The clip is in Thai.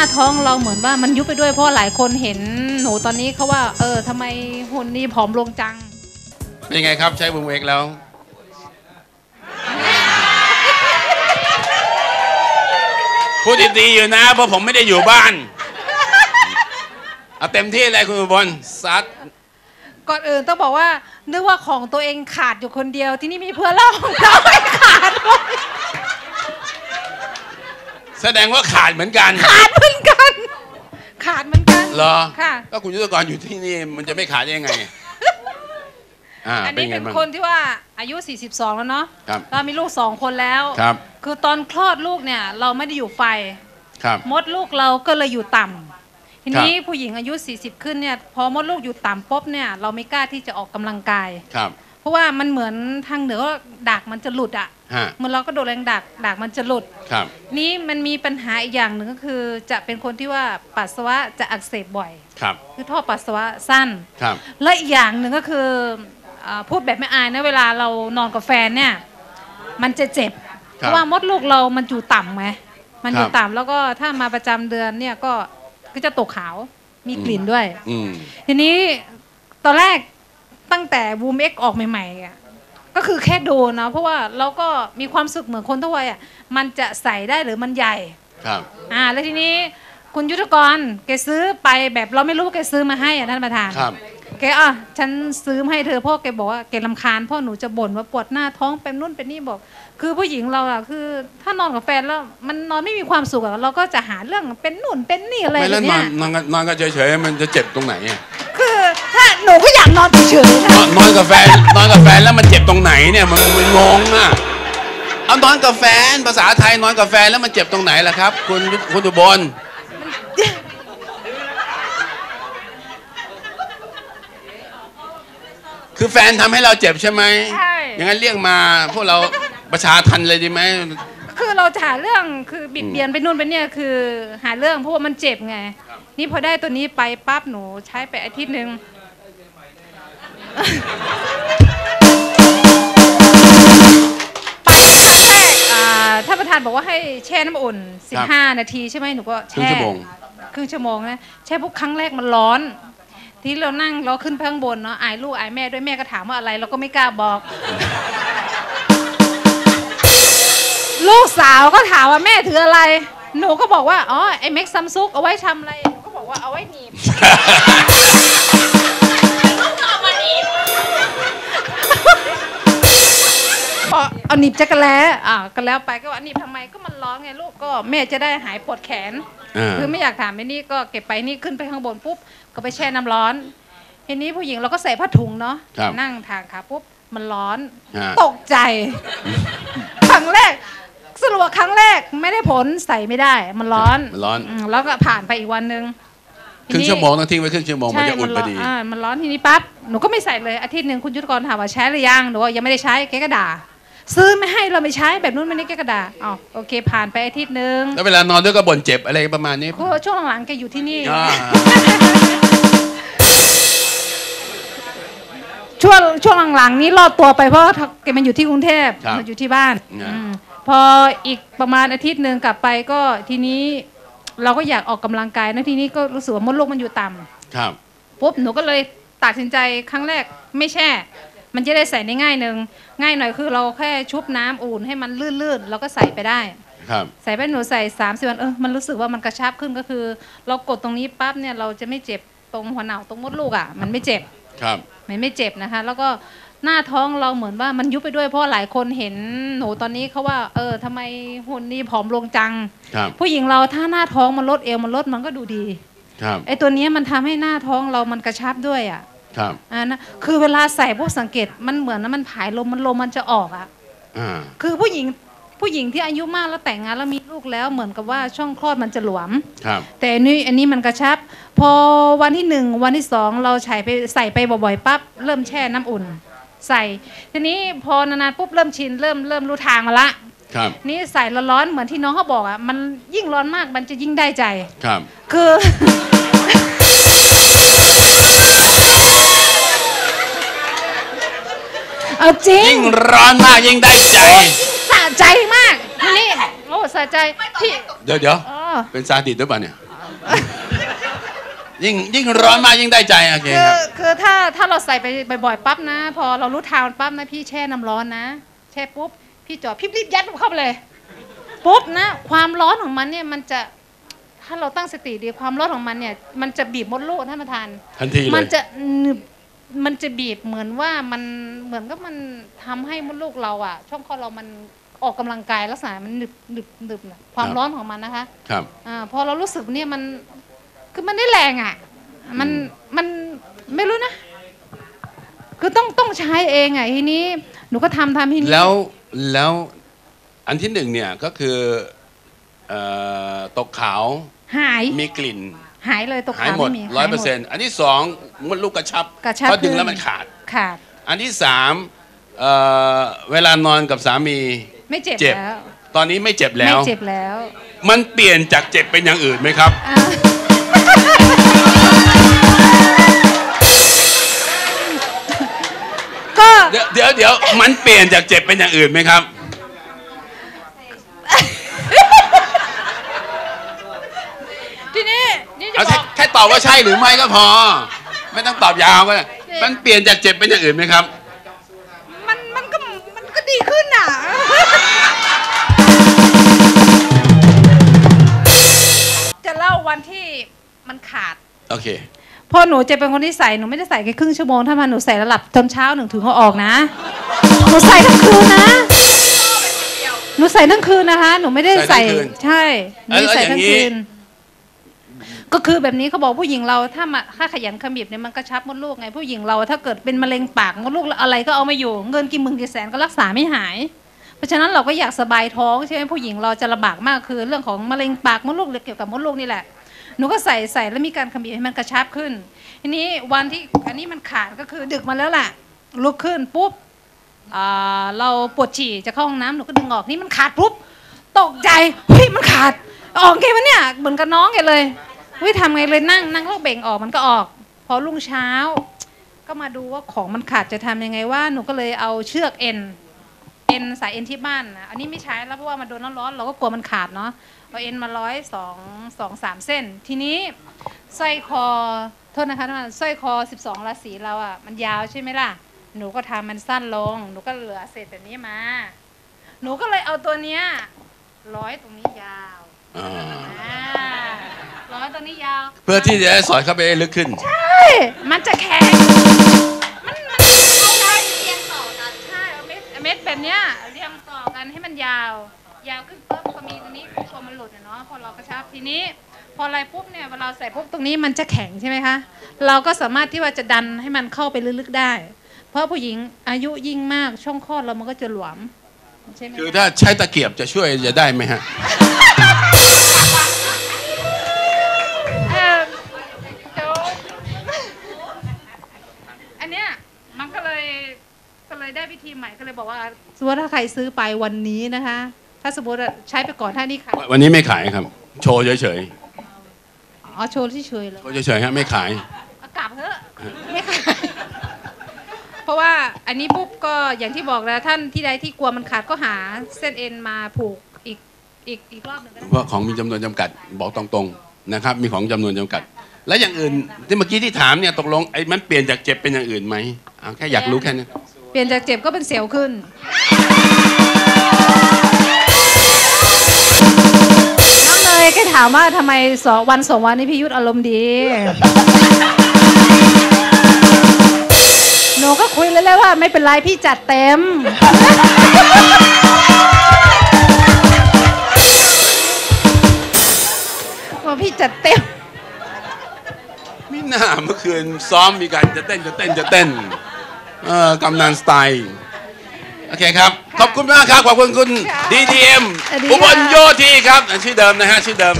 าท้องเราเหมือนว่ามันยุบไปด้วยเพราะหลายคนเห็นหนูตอนนี้เขาว่า เออทำไมหุ่นนี่ผอมลงจัง เป็นไงครับใช้บูมเอ็กแล้ว พูดดีๆอยู่นะ เพราะผมไม่ได้อยู่บ้าน เอาเต็มที่เลยคุณอุบลซัดก่อนอื่นต้องบอกว่านึกว่าของตัวเองขาดอยู่คนเดียวที่นี่มีเพื่อนเล่าของเราไม่ขาดด้วย แสดงว่าขาดเหมือนกันขาดเหมือนกัน ขาดเหมือนกันเหรอค่ะก็คุณยุทธกรอยู่ที่นี่มันจะไม่ขาดได้ยังไงอ่าอันเป็นนี้ไงเป็นบ้างคนที่ว่าอายุ 42 แล้วเนาะครับเรามีลูกสองคนแล้วครับ คือตอนคลอดลูกเนี่ยเราไม่ได้อยู่ไฟครับมดลูกเราก็เลยอยู่ต่ำทีนี้ผู้หญิงอายุ 40 ขึ้นเนี่ยพอมดลูกอยู่ต่ำปุ๊บเนี่ยเราไม่กล้าที่จะออกกำลังกายครับ เพราะว่ามันเหมือนทางเหนือว่าดักมันจะหลุดอะฮะเหมือนเราก็โดนแรงดักดักมันจะหลุด ครับ นี้มันมีปัญหาอีกอย่างหนึ่งก็คือ จะเป็นคนที่ว่าปัสสาวะจะอักเสบบ่อย ครับ คือท่อปัสสาวะสั้น ครับ และอีกอย่างหนึ่งก็คืออ่าพูดแบบไม่อายนะเวลาเรานอนกับแฟนเนี่ย มันจะเจ็บคเพรับราะว่ามดลูกเรามันอยู่ต่ำไหมมันอยู่ครับ ต่ำแล้วก็ถ้ามาประจำเดือนเนี่ยก็ก็จะตกขาวมีกลิ่นด้วย อืม ทีนี้ตอนแรก ตั้งแต่บูมเอ็กออกใหม่ๆอะก็คือแค่ดูนะเพราะว่าเราก็มีความสุขเหมือนคนทั่วไปอะมันจะใส่ได้หรือมันใหญ่ครับอ่าแล้วทีนี้คุณยุทธกรแกซื้อไปแบบเราไม่รู้ว่าแกซื้อมาให้อะท่านประธานครับแกอะฉันซื้อมาให้เธอเพราะแกบอกว่าแกลำคาญเพราะหนูจะบ่นว่าปวดหน้าท้องเป็นนู่นเป็นนี่บอก คือผู้หญิงเราอะคือ ถ้านอนกับแฟนแล้วมันนอนไม่มีความสุขอะเราก็จะหาเรื่องเป็นนู่นเป็นนี่อะไรไม่แบแล้วบนอเนี้นยนอนก็นอนก็เฉยๆมันจะเจ็บตรงไหนอะ คือถ้าหนูก็อยากนอนเฉยๆนค่ะอนนอนกับแฟนนอนกับแฟนแล้วมันเจ็บตรงไหนเนี่ยมันมันงงอะเอานอนกับแฟนภาษาไทยนอนกับแฟนแล้วมันเจ็บตรงไหนล่ะครับ คุณคุณอุบลคือแฟนทำให้เราเจ็บใช่ไหมใช่อย่างนั้นเรียกมาพวกเราประชาทันเลยดีไหมคือเราจะหาเรื่องคือบิดเบียนไปนู่นไปเนี่ยคือหาเรื่องเพราะว่ามันเจ็บไง นี่พอได้ตัวนี้ไปปั๊บหนูใช้ไปอาทิตย์หนึ่งไปครั้งแรกอ่าท่านประธานบอกว่าให้แช่น้ำอุ่น 15 นาทีใช่ไหมหนูก็ครึ่งแช่ชั่วโมงครึ่งชั่วโมงนะแช่ปุ๊บครั้งแรกมันร้อน ที่เรานั่งเราขึ้นไปข้างบนเนาะอายลูกอายแม่ด้วยแม่ก็ถามว่าอะไร เราก็ไม่กล้าบอก ลูกสาวก็ถามว่าแม่ถืออะไร หนูก็บอกว่าอ๋อไอเม็กซัมซุกเอาไว้ทำอะไร หนูก็บอกว่าเอาไว้หนีบพอเอาหนีบจักรแล้อ่าก็แล้วไปก็ว่าหนีบทำไมก็มันร้อนไงลูกก็แม่จะได้หายปวดแขน อ่าคือไม่อยากถามไอ้นี่ก็เก็บไปนี่ขึ้นไปข้างบนปุ๊บก็ไปแช่น้ำร้อนทีนี้ผู้หญิงเราก็ใส่ผ้าถุงเนาะครับนั่งทางขาปุ๊บมันร้อนอ่าตกใจ ครั้งแรกสรุปว่าครั้งแรกไม่ได้ผลใส่ไม่ได้ มันร้อนมันร้อน มแล้วก็ผ่านไปอีกวันหนึ่ง ครึ่งชั่วโมงต้องทิ้งไว้ครึ่งชั่วโมงมันใช่จะอุ่นพอดีอ่ามันร้อนทีนี้ปั๊บหนูก็ไม่ใส่เลยอาทิตย์หนึ่งคุณยุทธกรถามว่าใช้หรือยังหนูว่ายังไม่ได้ใช้แกก็ด่าซื้อไม่ให้เราไม่ใช้แบบนู้นไม่นี่แกก็ด่าอ๋อโอเค ผ่านไปอาทิตย์หนึ่งแล้วเวลานอนด้วยก็บ่นเจ็บอะไรประมาณนี้เพราะว่าช่วงหลังๆแกอยู่ที่นี่อ่าช่วงช่วงหลังๆนี้รอดตัวไปเพราะว่าแกมันอยู่ที่กรุงเทพครับมันอยู่ที่บ้านอ่าอืมพออีกประมาณอาทิตย์หนึ่งกลับไปก็ทีนี้ เราก็อยากออกกำลังกายนะทีนี้ก็รู้สึกว่ามดลูกมันอยู่ต่ำครับปุ๊บหนูก็เลยตัดสินใจครั้งแรกไม่แช่ มันจะได้ใส่ได้ง่ายหนึ่งง่ายหน่อยคือเราแค่ชุบน้ำอุ่นให้มันลื่นๆแล้วก็ใส่ไปได้ครับใส่ไปหนูใส่สามสิบวันเออมันรู้สึกว่ามันกระชับขึ้นก็คือ เรากดตรงนี้ปั๊บเนี่ยเราจะไม่เจ็บตรงหัวเหน่าตรงมดลูกอะ มันไม่เจ็บครับมันไม่เจ็บนะคะ แล้วก็ หน้าท้องเราเหมือนว่ามันยุบไปด้วยเพราะหลายคนเห็นหนูตอนนี้เขาว่า เออทำไมหุ่นนี่ผอมลงจังครับผู้หญิงเราถ้าหน้าท้องมันลดเอวมันลดมันก็ดูดีครับไอ้ตัวเนี้ยมันทำให้หน้าท้องเรามันกระชับด้วยอะครับอ่านะคือเวลาใส่พวกสังเกตมันเหมือนนะมันผายลมมันลมมันจะออกอะอ่าคือผู้หญิงผู้หญิงที่อายุมากแล้วแต่งงานแล้วมีลูกแล้วเหมือนกับว่าช่องคลอดมันจะหลวมครับแต่อันนี้อันนี้มันกระชับ พอวันที่หนึ่งวันที่สองเราใส่ไปใส่ไปบ่อยๆปั๊บเริ่มแช่น้ำอุ่น ใส่ ทีนี้พอนานๆปุ๊บเริ่มชินเริ่มเริ่มรู้ทางมาละครับนี่ใส่แล้วร้อนเหมือนที่น้องเขาบอกอะมันยิ่งร้อนมากมันจะยิ่งได้ใจครับ คือ เอาจริงยิ่งร้อนมากยิ่งได้ใจสะใจมากทีนี่โอ้สะใจที่เดี๋ยวเดี๋ยวอ๋อเป็นซาดิสหรือเปล่าเนี่ยอ ยิ่งยิ่งร้อนมากยิ่งได้ใจโอเคคืคอรับคือถ้าถ้าเราใส่ไปบ่อยๆปั๊บนะ พอเรารู้ทางปั๊บนะพี่แช่น้ำร้อนนะ แช่ปุ๊บพี่จอดพี่รีบยัดเข้าไปเลยปุ๊บนะ ความร้อนของมันเนี่ยมันจะถ้าเราตั้งสติดีความร้อนของมันเนี่ย มันจะบีบมดลูกท่านประธาน ทันทีเลมันยจะหนึบมันจะบีบเหมือนว่ามันเหมือนกับมันทำให้มดลูกเราอะช่องคลอดเรามันออกกำลังกายลักษณะมันหนึบหนึบหนึบนะความร้อนของมันนะคะ ครับอ่าพอเรารู้สึกเนี่ยมัน คือมันได้แรงอะ มันมันไม่รู้นะ คือต้องต้องใช้เองอะทีนี้หนูก็ทำทำทีนี้แล้วแล้วอันที่หนึ่งเนี่ยก็คือเอ่อตกขาวหายมีกลิ่น หายเลยตกหายขาวหมดไม่มีร้อยหาเปอร์เซ็นต์อันที่สองมดลูกกระชับกระชับเพราะดึงขึ้นแล้วมันขาด ขาดอันที่สามเอ่อเวลานอนกับสามี ไม่เจ็บเจ็บ แล้วตอนนี้ไม่เจ็บแล้ไม่ว เจ็บแล้วมันเปลี่ยนจากเจ็บเป็นอย่างอื่นไหมครับ อ่า เดี๋ยวเดี๋ยวเดี๋ยวมันเปลี่ยนจากเจ็บเป็นอย่างอื่นไหมครับ ทีนี้นี่จะเอาบแค่อกแค่ตอบว่าใช่หรือไม่ก็พอ ไม่ต้องตอบยาวก็ได้มันเปลี่ยนจากเจ็บเป็นอย่างอื่นไหมครับ มันมันก็มันก็ดีขึ้นอะ จะเล่าวันที่มันขาด โอเค พอหนูจะเป็นคนที่ใส่หนูไม่ได้ใส่แค่ครึ่งชั่วโมงถ้ามาหนูใส่แล้วหลับจนเช้าหนึ่งถึงเขาออกนะ หนูใส่ทั้งคืนนะ หนูใส่ทั้งคืนนะคะ หนูไม่ได้ใส่ใส่ทั้งคืนใช่หนูไม่ได้ใส่แล้วทั้งอย่างนี้คืน ก็คือแบบนี้เขาบอกผู้หญิงเราถ้ามาถ้าขยันขมิบเนี่ยมันกระชับมดลูกไงผู้หญิงเราถ้าเกิดเป็นมะเร็งปากมดลูกอะไรก็เอาไม่อยู่ เงินกี่หมื่นกี่แสนก็รักษาไม่หายเพราะฉะนั้นเราก็อยากสบายท้องใช่ไหมผู้หญิงเราจะลำบากมากคือ เรื่องของมะเร็งปากมดลูกหรือเกี่ยวกับมดลูกนี่แหละ หนูก็ใส่ใส่แล้วมีการขมิบให้มันกระชับขึ้นทีนี้วันที่อันนี้มันขาดก็คือดึกมาแล้วแหละลุกขึ้นปุ๊บเราปวดฉี่จะเข้าห้องน้ำหนูก็ดึงออกนี่มันขาดปุ๊บตกใจเฮ้ยมันขาดออกไงวะเนี่ยเหมือนกับน้องแกเลยเฮ้ยทำไงเลยนั่งนั่งแล้วเบ่งออกมันก็ออก พอรุ่งเช้า ก็มาดูว่าของมันขาดจะทำยังไงว่าหนูก็เลยเอาเชือกเอ็น เอ็นสายเอ็นที่บ้านนะอันนี้ไม่ใช้แล้วเพราะว่ามันโดนน้ำร้อนเราก็กลัวมันขาดเนาะเอาเอ็นมาร้อยสองสองสามเส้น ทีนี้สร้อยคอโทษนะคะท่านสร้อยคอ12ราศีเราอะมันยาวใช่ไหมล่ะ หนูก็ทำมันสั้นลง หนูก็เหลือเศษแบบนี้มา หนูก็เลยเอาตัวเนี้ยร้อยตรงนี้ยาวอ่าอ่าร้อยตรงนี้ยาว เพื่อที่จะได้สอดเข้าไปได้ลึกขึ้น ใช่ มันจะแข็ง แบบเนี้ยเรียงต่อกันให้มันยาว ยาวขึ้นปุ๊บพอมีตรงนี้พอมันหลุดอะเนาะพอเรากระชับทีนี้ พออะไรปุ๊บเนี่ยเวลาใส่ปุ๊บตรงนี้มันจะแข็งใช่ไหมคะเราก็สามารถที่ว่าจะดันให้มันเข้าไปลึกๆได้ เพราะผู้หญิงอายุยิ่งมากช่องคลอดเรามันก็จะหลวมใช่ไหมคือถ้าใช้ตะเกียบจะช่วยจะได้ไหมฮะ เลยได้วิธีใหม่ก็เลยบอกว่าสมมติถ้าใครซื้อไปวันนี้นะคะ ถ้าสมมติว่าใช้ไปก่อนถ้านี่ขายวันนี้ไม่ขายครับ โชว์เฉยอ๋อโชว์ที่เฉยเลยๆโชว์เฉยๆฮะไม่ขายเอากลับเถอะไม่ขายเพราะว่าอันนี้ปุ๊บก็อย่างที่บอกแล้วท่านที่ใดที่กลัวมันขาดก็หาเส้นเอ็นมาผูกอีกอีกอีกรอบหนึ่งก็ได้เพราะของมีจำนวนจำกัดบอกตรงๆนะครับ มีของจำนวนจำกัด และอย่างอื่นที่เมื่อกี้ที่ถามเนี่ยตกลงไอ้มันเปลี่ยนจากเจ็บเป็นอย่างอื่นไหมเอาแค่อยากรู้แค่นี้ เปลี่ยนจากเจ็บก็เป็นเสียวขึ้น น้องเนยก็ถามว่าทำไมสองวันสองวันนี้พี่ยุทธอารมณ์ดี หนูก็คุยเลยแล้วว่าไม่เป็นไรพี่จัดเต็ม ว่าพี่จัดเต็มไม่น่าเมื่อคืนซ้อมมีการจะเต้นจะเต้นจะเต้น เออกำนันสไตล์ โอเคครับ ขอบคุณมากครับ ขอบคุณคุณค่ะ DDM สวัสดีอุบลค่ะโยธีครับ ชื่อเดิมนะฮะ ชื่อเดิม